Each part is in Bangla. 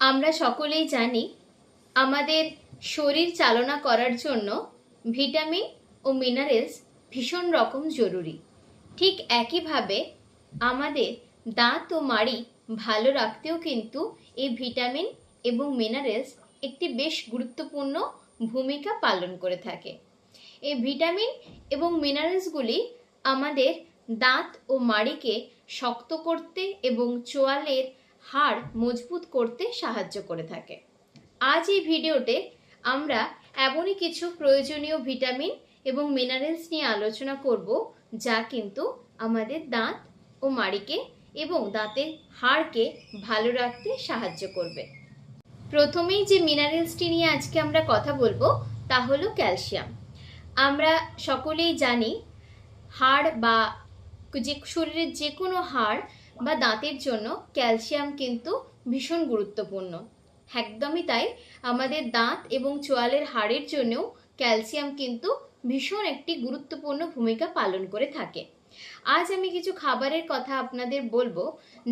আমরা সকলেই জানি আমাদের শরীর চালনা করার জন্য ভিটামিন ও মিনারেলস ভীষণ রকম জরুরি। ঠিক একইভাবে আমাদের দাঁত ও মাড়ি ভালো রাখতেও কিন্তু এই ভিটামিন এবং মিনারেলস একটি বেশ গুরুত্বপূর্ণ ভূমিকা পালন করে থাকে। এই ভিটামিন এবং মিনারেলসগুলি আমাদের দাঁত ও মাড়িকে শক্ত করতে এবং চোয়ালের হাড় মজবুত করতে সাহায্য করে থাকে। আজ এই ভিডিওতে আমরা এমনই কিছু প্রয়োজনীয় ভিটামিন এবং মিনারেলস নিয়ে আলোচনা করব, যা কিন্তু আমাদের দাঁত ও মাড়িকে এবং দাঁতের হাড়কে ভালো রাখতে সাহায্য করবে। প্রথমেই যে মিনারেলসটি নিয়ে আজকে আমরা কথা বলব, তা হলো ক্যালসিয়াম। আমরা সকলেই জানি, হাড় বা যে শরীরের যে কোনো হাড় বা দাঁতের জন্য ক্যালসিয়াম কিন্তু ভীষণ গুরুত্বপূর্ণ। একদমই তাই, আমাদের দাঁত এবং চোয়ালের হাড়ের জন্যও ক্যালসিয়াম কিন্তু ভীষণ একটি গুরুত্বপূর্ণ ভূমিকা পালন করে থাকে। আজ আমি কিছু খাবারের কথা আপনাদের বলব,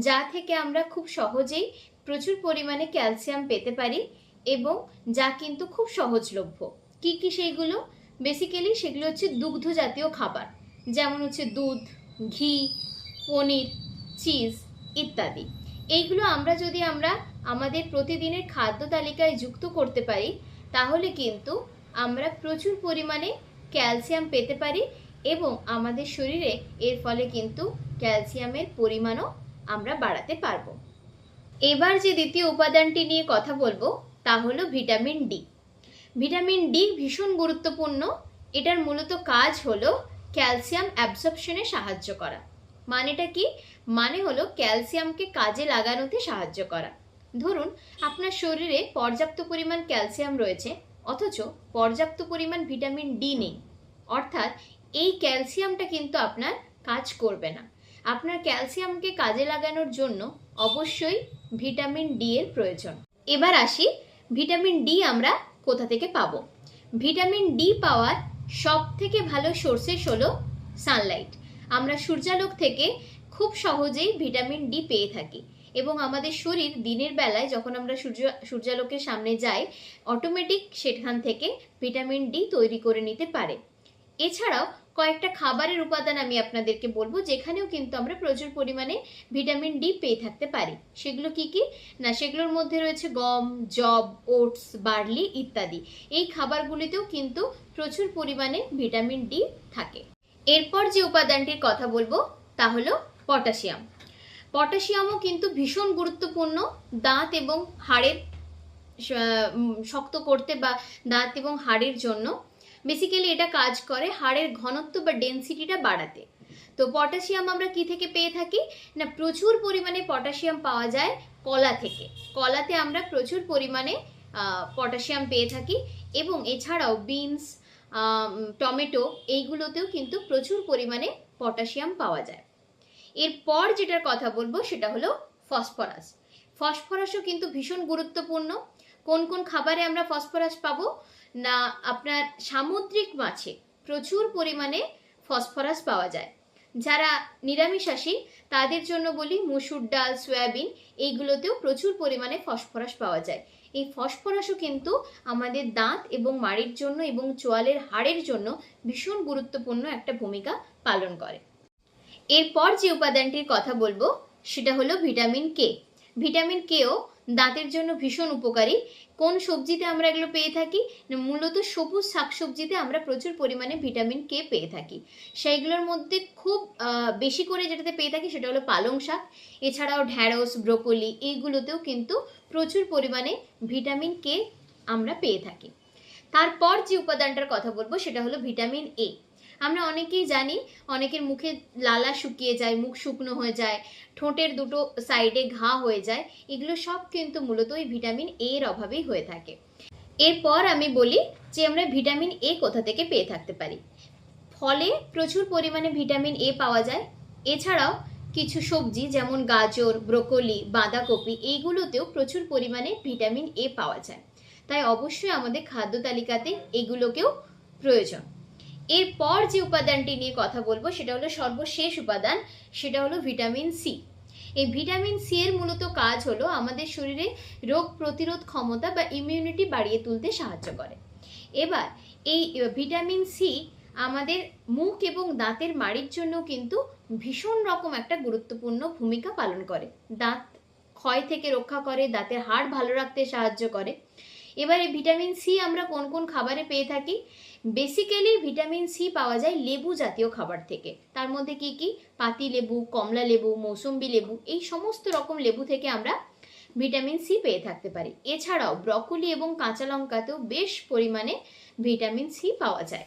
যা থেকে আমরা খুব সহজেই প্রচুর পরিমাণে ক্যালসিয়াম পেতে পারি এবং যা কিন্তু খুব সহজলভ্য। কি কি সেইগুলো? বেসিক্যালি সেগুলো হচ্ছে দুগ্ধ জাতীয় খাবার, যেমন হচ্ছে দুধ, ঘি, পনির চিজ ইত্যাদি। এইগুলো আমরা যদি আমরা আমাদের প্রতিদিনের খাদ্য তালিকায় যুক্ত করতে পারি, তাহলে কিন্তু আমরা প্রচুর পরিমাণে ক্যালসিয়াম পেতে পারি এবং আমাদের শরীরে এর ফলে কিন্তু ক্যালসিয়ামের পরিমাণও আমরা বাড়াতে পারব। এবার যে দ্বিতীয় উপাদানটি নিয়ে কথা বলব, তা হলো ভিটামিন ডি। ভিটামিন ডি ভীষণ গুরুত্বপূর্ণ। এটার মূলত কাজ হলো ক্যালসিয়াম অ্যাবসর্পশনে সাহায্য করা। মানেটা কি? মানে হলো ক্যালসিয়ামকে কাজে লাগানোতে সাহায্য করা। ধরুন, আপনার শরীরে পর্যাপ্ত পরিমাণ ক্যালসিয়াম রয়েছে, অথচ পর্যাপ্ত পরিমাণ ভিটামিন ডি নেই। অর্থাৎ, এই ক্যালসিয়ামটা কিন্তু আপনার কাজ করবে না। আপনার ক্যালসিয়ামকে কাজে লাগানোর জন্য অবশ্যই ভিটামিন ডি এর প্রয়োজন। এবার আসি, ভিটামিন ডি আমরা কোথা থেকে পাবো? ভিটামিন ডি পাওয়ার সব থেকে ভালো সোর্সেস হলো সানলাইট। আমরা সূর্যালোক থেকে খুব সহজেই ভিটামিন ডি পেয়ে থাকি। এবং আমাদের শরীর দিনের বেলায় যখন আমরা সূর্য, সূর্যালোকের সামনে যাই অটোমেটিক সেখান থেকে ভিটামিন ডি তৈরি করে নিতে পারে। এছাড়াও কয়েকটা খাবারের উপাদান আমি আপনাদেরকে বলব, যেখানেও কিন্তু আমরা প্রচুর পরিমাণে ভিটামিন ডি পেয়ে থাকতে পারি। সেগুলো কি কি? না, সেগুলোর মধ্যে রয়েছে গম জব ওটস, বার্লি ইত্যাদি। এই খাবারগুলিতেও কিন্তু প্রচুর পরিমাণে ভিটামিন ডি থাকে। এরপর যে উপাদানটির কথা বলব, তা হলো পটাশিয়াম। পটাশিয়ামও কিন্তু ভীষণ গুরুত্বপূর্ণ দাঁত এবং হাড়ের শক্ত করতে বা দাঁত এবং হাড়ের জন্য। বেসিক্যালি এটা কাজ করে হাড়ের ঘনত্ব বা ডেনসিটিটা বাড়াতে। তো পটাশিয়াম আমরা কি থেকে পেয়ে থাকি? না, প্রচুর পরিমাণে পটাশিয়াম পাওয়া যায় কলা থেকে। কলাতে আমরা প্রচুর পরিমাণে পটাশিয়াম পেয়ে থাকি এবং এছাড়াও বিনস টমেটো এইগুলোতেও কিন্তু প্রচুর পরিমাণে পটাশিয়াম পাওয়া যায়। এরপর যেটার কথা বলব সেটা হলো ফসফরাস। ফসফরাসও কিন্তু ভীষণ গুরুত্বপূর্ণ। কোন কোন খাবারে আমরা ফসফরাস পাবো? না, আপনার সামুদ্রিক মাছে প্রচুর পরিমাণে ফসফরাস পাওয়া যায়। যারা নিরামিষাশী, তাদের জন্য বলি মসুর ডাল, সয়াবিন এইগুলোতেও প্রচুর পরিমাণে ফসফরাস পাওয়া যায়। এই ফসফরাসও কিন্তু আমাদের দাঁত এবং মাড়ির জন্য এবং চোয়ালের হাড়ের জন্য ভীষণ গুরুত্বপূর্ণ একটা ভূমিকা পালন করে। এরপর যে উপাদানটির কথা বলব, সেটা হলো ভিটামিন কে। ভিটামিন কেও দাঁতের জন্য ভীষণ উপকারী। কোন সবজিতে আমরা এগুলো পেয়ে থাকি? মূলত সবুজ শাকসবজিতে আমরা প্রচুর পরিমাণে ভিটামিন কে পেয়ে থাকি। সেইগুলোর মধ্যে খুব বেশি করে যেটাতে পেয়ে থাকি সেটা হলো পালং শাক। এছাড়াও ঢ্যাঁড়স, ব্রোকলি এইগুলোতেও কিন্তু প্রচুর পরিমাণে ভিটামিন কে আমরা পেয়ে থাকি। তারপর যে উপাদানটার কথা বলব সেটা হলো ভিটামিন এ। আমরা অনেকেই জানি, অনেকের মুখে লালা শুকিয়ে যায়, মুখ শুকনো হয়ে যায়, ঠোঁটের দুটো সাইডে ঘা হয়ে যায়, এগুলো সব কিন্তু মূলত এই ভিটামিন এ এর অভাবেই হয়ে থাকে। এরপর আমি বলি যে আমরা ভিটামিন এ কোথা থেকে পেয়ে থাকতে পারি। ফলে প্রচুর পরিমাণে ভিটামিন এ পাওয়া যায়। এছাড়াও কিছু সবজি যেমন গাজর, ব্রোকলি, বাঁধাকপি, এইগুলোতেও প্রচুর পরিমাণে ভিটামিন এ পাওয়া যায়। তাই অবশ্যই আমাদের খাদ্য তালিকাতে এগুলোকেও প্রয়োজন। এরপর যে উপাদানটি নিয়ে কথা বলব, সেটা হলো সর্বশেষ উপাদান, সেটা হলো ভিটামিন সি। এই ভিটামিন সি এর মূলত কাজ হলো আমাদের শরীরে রোগ প্রতিরোধ ক্ষমতা বা ইমিউনিটি বাড়িয়ে তুলতে সাহায্য করে। এবার এই ভিটামিন সি আমাদের মুখ এবং দাঁতের মাড়ির জন্য কিন্তু ভীষণ রকম একটা গুরুত্বপূর্ণ ভূমিকা পালন করে। দাঁত ক্ষয় থেকে রক্ষা করে, দাঁতের হাড় ভালো রাখতে সাহায্য করে। এবারে ভিটামিন সি আমরা কোন কোন খাবারে পেয়ে থাকি? বেসিক্যালি ভিটামিন সি পাওয়া যায় লেবু জাতীয় খাবার থেকে। তার মধ্যে কি কি? পাতি লেবু, কমলা লেবু, মৌসুম্বি লেবু, এই সমস্ত রকম লেবু থেকে আমরা ভিটামিন সি পেয়ে থাকতে পারি। এছাড়াও ব্রকলি এবং কাঁচা লঙ্কাতেও বেশ পরিমাণে ভিটামিন সি পাওয়া যায়।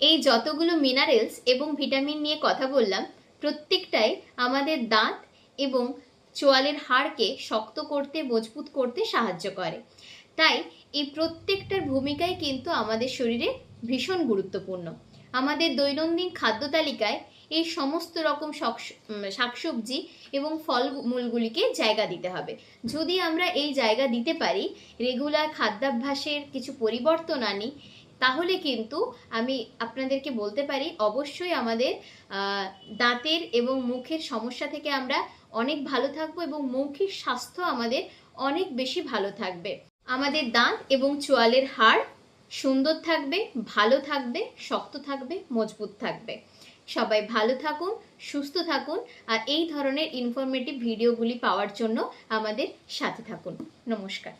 এই যতগুলো মিনারেলস এবং ভিটামিন নিয়ে কথা বললাম, প্রত্যেকটাই আমাদের দাঁত এবং চোয়ালের হাড়কে শক্ত করতে, মজবুত করতে সাহায্য করে। তাই এই প্রত্যেকটার ভূমিকাই কিন্তু আমাদের শরীরে ভীষণ গুরুত্বপূর্ণ। আমাদের দৈনন্দিন খাদ্য তালিকায় এই সমস্ত রকম শাকসবজি এবং ফলমূলগুলিকে জায়গা দিতে হবে। যদি আমরা এই জায়গা দিতে পারি, রেগুলার খাদ্যাভ্যাসের কিছু পরিবর্তন আনি, তাহলে কিন্তু আমি আপনাদেরকে বলতে পারি, অবশ্যই আমাদের দাঁতের এবং মুখের সমস্যা থেকে আমরা অনেক ভালো থাকব এবং মৌখিক স্বাস্থ্য আমাদের অনেক বেশি ভালো থাকবে। আমাদের দাঁত এবং চোয়ালের হাড় সুন্দর থাকবে, ভালো থাকবে, শক্ত থাকবে, মজবুত থাকবে। সবাই ভালো থাকুন, সুস্থ থাকুন আর এই ধরনের ইনফরমেটিভ ভিডিওগুলি পাওয়ার জন্য আমাদের সাথে থাকুন। নমস্কার।